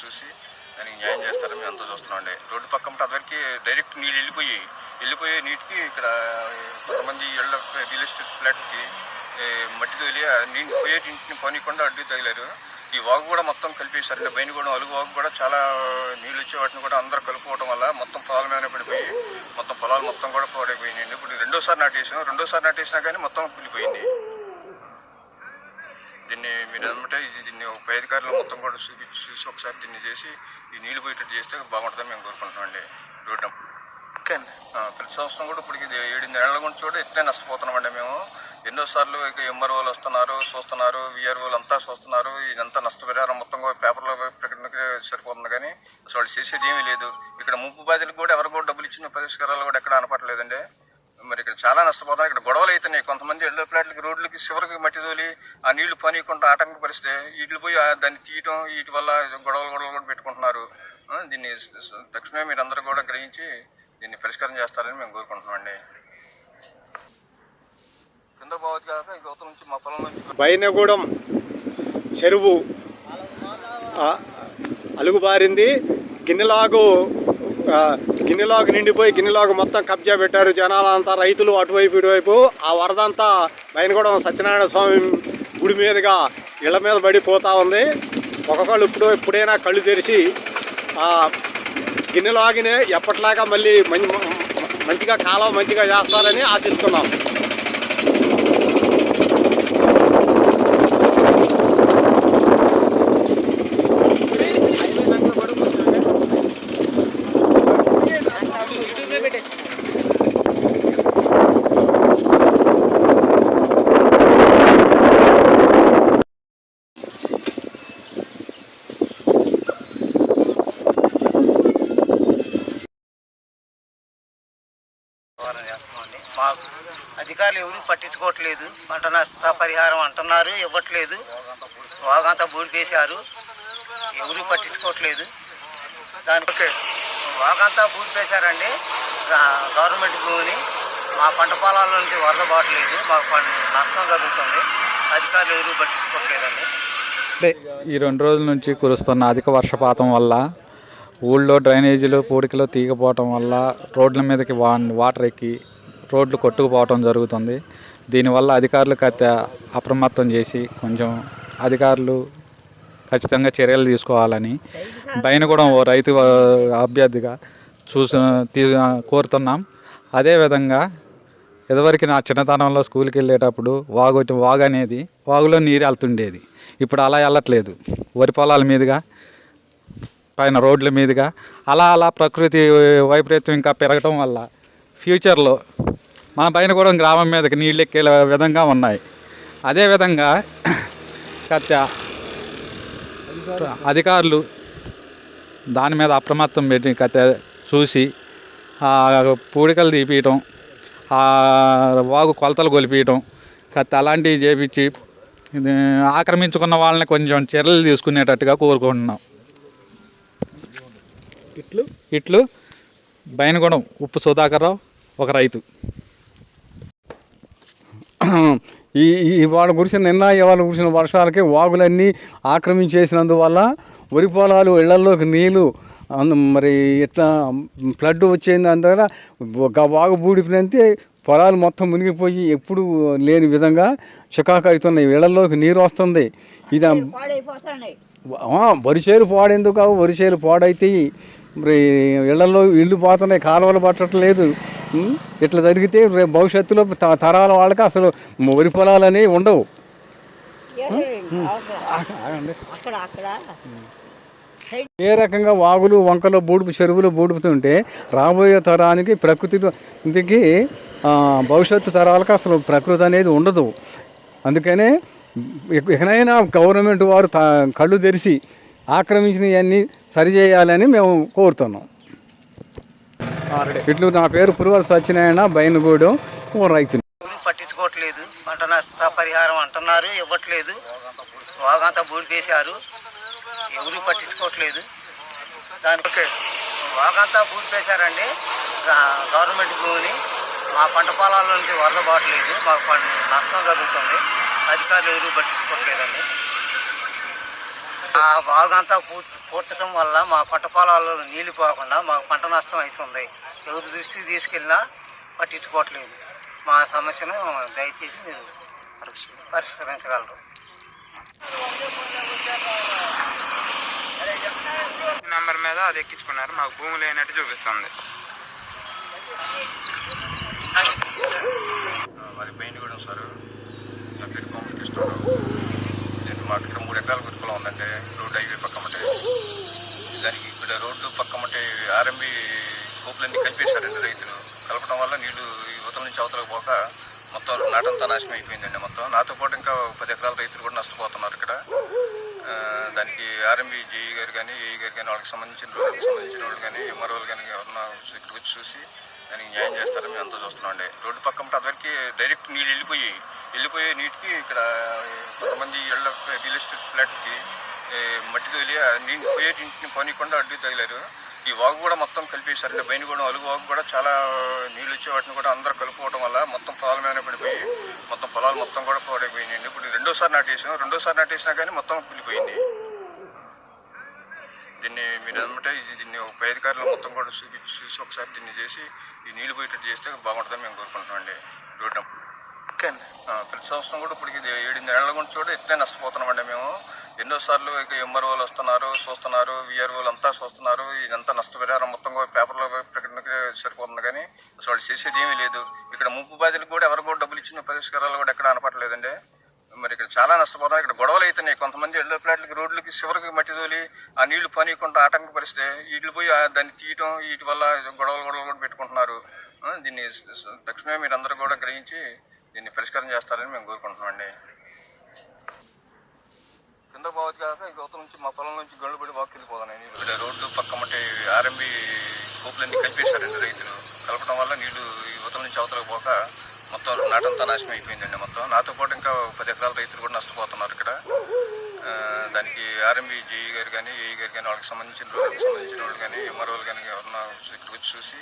చూసి దానికి న్యాయం చేస్తారని మేము అంతా చూస్తున్నామండి రోడ్డు పక్కన అందరికి డైరెక్ట్ నీళ్ళు వెళ్ళిపోయి వెళ్ళిపోయే నీటికి ఇక్కడ కొంతమంది ఇళ్ళ రియల్ ఎస్టేట్ ఫ్లాట్కి ఏ, మట్టి తగిలి నీళ్ళు పోయే ఇంటిని పనికుండా అడ్డు తగిలారు. ఈ వాగు కూడా మొత్తం కలిపేశారండి బయట కూడా అలుగు వాగు కూడా చాలా నీళ్ళు వచ్చే వాటిని కూడా అందరూ కలుపుకోవడం వల్ల మొత్తం పొలాల మీద పడిపోయి మొత్తం పొలాలు మొత్తం కూడా పాడైపోయినాయండి ఇప్పుడు రెండోసారి నాటేసాం. రెండోసారి నాటేసినా కానీ మొత్తం కులిపోయింది దీన్ని మీరు అనమాట ఇది దీన్ని ఒక పై అధికారులు మొత్తం కూడా చూసి చూసి ఒకసారి దీన్ని చేసి ఈ నీళ్ళు పోయేటట్టు చేస్తే బాగుంటుందని మేము కోరుకుంటున్నామండి. రోడ్డు ఓకే అండి. ఆ, ప్రతి సంవత్సరం కూడా ఇప్పటికి ఏడు నెలల గురించి కూడా ఇట్లే నష్టపోతున్నామండి మేము. ఎన్నోసార్లు ఇక ఎంఆర్ఓలు వస్తున్నారు చూస్తున్నారు విఆర్ఓలు అంతా చూస్తున్నారు ఇదంతా నష్టపరిహారం మొత్తం పేపర్లో ప్రకటనకి సరిపోతుంది కానీ అసలు వాళ్ళు చేసేది ఏమీ లేదు. ఇక్కడ ముంపు బాధ్యులకు కూడా ఎవరు కూడా డబ్బులు ఇచ్చిన పరిష్కారాలు కూడా ఎక్కడ అనపట్లేదండి మరి ఇక్కడ చాలా నష్టపోతాం ఇక్కడ గొడవలు అవుతున్నాయి కొంతమంది ఇళ్ళ ప్లాట్లకి రోడ్లకి చివరికి మట్టి తోలి ఆ నీళ్ళు పనియకుండా ఆటంకపరిస్తే వీళ్ళు పోయి దాన్ని తీయటం వీటి వల్ల గొడవలు గొడవలు కూడా పెట్టుకుంటున్నారు. దీన్ని తక్షణమే మీరు అందరూ కూడా గ్రహించి దీన్ని పరిష్కారం చేస్తారని మేము కోరుకుంటున్నామండి. కింద పోవచ్చు కాక నుంచి మా పొలం నుంచి బైనగూడెం చెరువు అలుగుబారింది. గిన్నెలాగు గిన్నెలాగు నిండిపోయి గిన్నెలాగు మొత్తం కబ్జా పెట్టారు జనాలంతా రైతులు అటువైపు ఇటువైపు. ఆ వరదంతా అంతా సత్యనారాయణ స్వామి గుడి మీదుగా ఇళ్ళ మీద పడిపోతూ ఉంది. ఒక్కొక్కళ్ళు ఇప్పుడు ఎప్పుడైనా కళ్ళు తెరిచి గిన్నెలో ఆగినే ఎప్పట్లాగా మళ్ళీ మంచి మంచిగా కాలం మంచిగా చేస్తారని ఆశిస్తున్నాం. అధికారులు ఎవరు పట్టించుకోవట్లేదు. పంట నష్ట పరిహారం అంటున్నారు ఇవ్వట్లేదు. వాగంతా బూడిపేశారు ఎవరు పట్టించుకోవట్లేదు. దానికి వాగంతా బూడిపేశారండి గా- గవర్నమెంట్ భూమిని మా పంట పొలాల నుంచి వరద పోవట్లేదు మాకు నష్టం కలుగుతుంది. అధికారులు ఎవరు పట్టించుకోవట్లేదండి. ఈ రెండు రోజుల నుంచి కురుస్తున్న అధిక వర్షపాతం వల్ల ఊళ్ళో డ్రైనేజీలు పూడికలు తీగపోవటం వల్ల రోడ్ల మీదకి వా వాటర్ ఎక్కి రోడ్లు కొట్టుకుపోవటం జరుగుతుంది. దీనివల్ల అధికారులు కత్త అప్రమత్తం చేసి కొంచెం అధికారులు ఖచ్చితంగా చర్యలు తీసుకోవాలని పైన కూడా ఓ రైతు అభ్యర్థిగా చూసి తీ కోరుతున్నాం. అదేవిధంగా ఇదివరకు నా చిన్నతనంలో స్కూల్కి వెళ్ళేటప్పుడు వాగు వాగు అనేది వాగులో నీరు వెళ్తుండేది. ఇప్పుడు అలా వెళ్ళట్లేదు. వరి పొలాల మీదుగా పైన రోడ్ల మీదుగా అలా అలా ప్రకృతి వైపరీత్యం ఇంకా పెరగటం వల్ల ఫ్యూచర్లో మన పైన కూడా గ్రామం మీదకి నీళ్ళు ఎక్కే విధంగా ఉన్నాయి. అదేవిధంగా కత్త అధికారులు దాని మీద అప్రమత్తం పెట్టి కత్త చూసి పూడికలు తీపియటం వాగు కొలతలు కొలిపియటం కత్త అలాంటివి చేపించి ఆక్రమించుకున్న వాళ్ళని కొంచెం చర్యలు తీసుకునేటట్టుగా కోరుకుంటున్నాం. ఇట్లు? ఇట్లు బైనగూడెం ఉప్పు సుధాకర్రావు ఒక రైతు. ఈ ఈ ఇవాళ కురిసిన నిన్న ఇవాళ కురిసిన వర్షాలకి వాగులన్నీ ఆక్రమించేసినందువల్ల వరి పొలాలు ఇళ్ళలోకి నీళ్ళు అందు మరి ఇట్లా ఫ్లడ్ వచ్చింది అందువల్ల ఒక వాగు బూడిపోయినంతే పొలాలు మొత్తం మునిగిపోయి ఎప్పుడు లేని విధంగా చికాకు అవుతున్నాయి ఇళ్ళలోకి నీరు వస్తుంది. ఇది వరిచేలు పాడేందుకు? వరిచేలు పాడైతాయి. మరి ఇళ్ళలో ఇల్లు పోతున్నాయి కాలువలు పట్టట్లేదు? ఇట్లా జరిగితే రేపు భవిష్యత్తులో తరాల వాళ్ళకి అసలు వరి పొలాలు అనేవి ఉండవు. ఏ రకంగా వాగులు వంకలు బూడుపు చెరువులు బూడుపుతుంటే రాబోయే తరానికి ఆ, భవిష్యత్తు తరాలకు అసలు ప్రకృతి అనేది ఉండదు. అందుకనే ఇకనైనా గవర్నమెంట్ వారు కళ్ళు తెరిచి ఆక్రమించినవన్నీ సరిచేయాలని మేము కోరుతున్నాం. ఇట్లు నా పేరు పురువల సత్యనారాయణ బైనగూడెం ఎవరు పట్టించుకోవట్లేదు. పంట నష్ట పరిహారం అంటున్నారు ఇవ్వట్లేదు. వాగంతా బూడిపేశారు ఎవరు పట్టించుకోవట్లేదు. దానికి వాగంతా బూడిపేశారండి గవర్నమెంట్ భూమిని. మా పంట పొలాల నుంచి వరద పోవట్లేదు మాకు నష్టం కలుగుతుంది అధికారులు ఎవరు పట్టించుకోవట్లేదండి. ఆ బాగంతా పూడ్చడం వల్ల మా పంట పొలాల్లో నీళ్ళు పోకుండా మాకు పంట నష్టం అవుతుంది ఎవరి దృష్టికి తీసుకెళ్ళినా పట్టించుకోవట్లేదు. మా సమస్యను దయచేసి మీరు పరిష్కరించగలరు. నెంబర్ మీద అది ఎక్కించుకున్నారు. మాకు భూమి లేనట్టు చూపిస్తుంది. మరి సార్ పేరు కోమటి కృష్ణరావు నేను మాకు ఇక్కడ మూడు ఎకరాల గురిపలం ఉందండి రోడ్డు హైవే పక్కమటే దానికి ఇక్కడ రోడ్డు పక్కమంటే ఆర్ఎంబి కోపులన్నీ కలిపేశారండి రైతులు. కలపడం వల్ల నీళ్ళు యువతల నుంచి అవతలకు పోక మొత్తం నాటంతా నాశనం అయిపోయిందండి మొత్తం. నాతో పాటు ఇంకా పది ఎకరాల రైతులు కూడా నష్టపోతున్నారు ఇక్కడ. దానికి ఆర్ఎంబి జేఈ గారు కానీ ఏఈ గారు కానీ వాళ్ళకి సంబంధించిన రోడ్డుకి సంబంధించిన వాళ్ళు కానీ ఎంఆర్ఓలు కానీ ఎవరన్నా ఇక్కడికి వచ్చి చూసి దానికి న్యాయం చేస్తారని మేము అంతా చూస్తున్నాం రోడ్డు పక్కన అందరికీ డైరెక్ట్ నీళ్ళు వెళ్ళిపోయి వెళ్ళిపోయే నీటికి ఇక్కడ కొంతమంది ఇళ్ళ రియల్ ఎస్టేట్ ఫ్లాట్కి మట్టితో మట్టి నీళ్ళు పోయే ఇంటిని పోనీయకుండా అడ్డు తగిలారు. ఈ వాగు కూడా మొత్తం కలిపేశారండి పైన కూడా అలుగు వాగు కూడా చాలా నీళ్ళు వచ్చే వాటిని కూడా అందరూ కలుపుకోవడం వల్ల మొత్తం పొలాల మీద పడిపోయి మొత్తం పొలాలు మొత్తం కూడా పాడైపోయినాయి ఇప్పుడు రెండోసారి నాటేసాం. రెండోసారి నాటేసినా కానీ మొత్తం కులిపోయింది దీన్ని మీరు అనమాట దీన్ని ఒక పై అధికారులు మొత్తం కూడా చూపించి చూసి ఒకసారి దీన్ని చేసి ఈ నీళ్ళు పోయేటట్టు చేస్తే బాగుంటుందని మేము కోరుకుంటున్నామండి. రోడ్డు ఆ, ప్రతి సంవత్సరం కూడా ఇప్పుడు ఇది ఏడు నెలల గురించి కూడా ఇట్లే నష్టపోతున్నామండి మేము. ఎన్నోసార్లు ఇక ఎంఆర్ఓలు వస్తున్నారు చూస్తున్నారు విఆర్ఓలు అంతా చూస్తున్నారు. ఇదంతా నష్టపరిహారం మొత్తం కూడా పేపర్లో ప్రకటనకి సరిపోతుంది కానీ అసలు వాళ్ళు చేసేది ఏమీ లేదు. ఇక్కడ ముంపు బాధ్యులకు కూడా ఎవరు కూడా డబ్బులు ఇచ్చిన పరిష్కారాలు కూడా ఎక్కడ అనపట్లేదండి చాలా నష్టపోతాం ఇక్కడ గొడవలు అవుతున్నాయి కొంతమంది ఎల్లో ప్లాట్లకి రోడ్లకి చివరికి మట్టి తోలి ఆ నీళ్ళు పనియకుండా ఆటంకపరిస్తే వీటికి పోయి దాన్ని తీయటం వీటి వల్ల గొడవలు గొడవలు కూడా పెట్టుకుంటున్నారు. దీన్ని తక్షణమే మీరు కూడా గ్రహించి దీన్ని పరిష్కారం చేస్తారని మేము కోరుకుంటున్నామండి కింద పోవచ్చు కాక గౌతమ్ నుంచి మా పొలం నుంచి గళ్ళు పడి వాకి వెళ్ళిపోతున్నాయి నీళ్ళు రోడ్లు రోడ్డు పక్కమటే ఆర్ఎంబి కోపులన్నీ కలిపేశారండి రైతులు. కలపడం వల్ల నీళ్ళు యువతల నుంచి అవతలకు పోక మొత్తం నాటంతా నాశనం అయిపోయిందండి మొత్తం. నాతో పాటు ఇంకా పది ఎకరాల రైతులు కూడా నష్టపోతున్నారు ఇక్కడ. దానికి ఆర్ఎంబి జేఈ గారు కానీ ఏఈ గారు కానీ వాళ్ళకి సంబంధించిన రోడ్డుకి సంబంధించిన వాళ్ళు కానీ ఎంఆర్ఓలు కానీ ఎవరన్నా ఇక్కడికి వచ్చి చూసి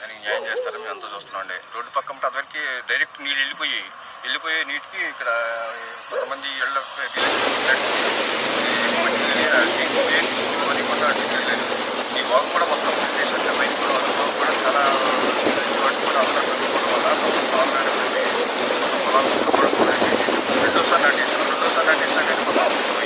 దానికి న్యాయం చేస్తారని మేము అంతా చూస్తున్నామండి. రోడ్డు పక్కన అదివరకు డైరెక్ట్ నీళ్ళు వెళ్ళిపోయి వెళ్ళిపోయే నీటికి ఇక్కడ కొంతమంది ఇళ్ళ ఈ వాగు కూడా మొత్తం కూడా వాళ్ళ కూడా చాలా కూడా రెండోసారి నాటేసాం రెండోసారి నాటేసినా కానీ మొత్తం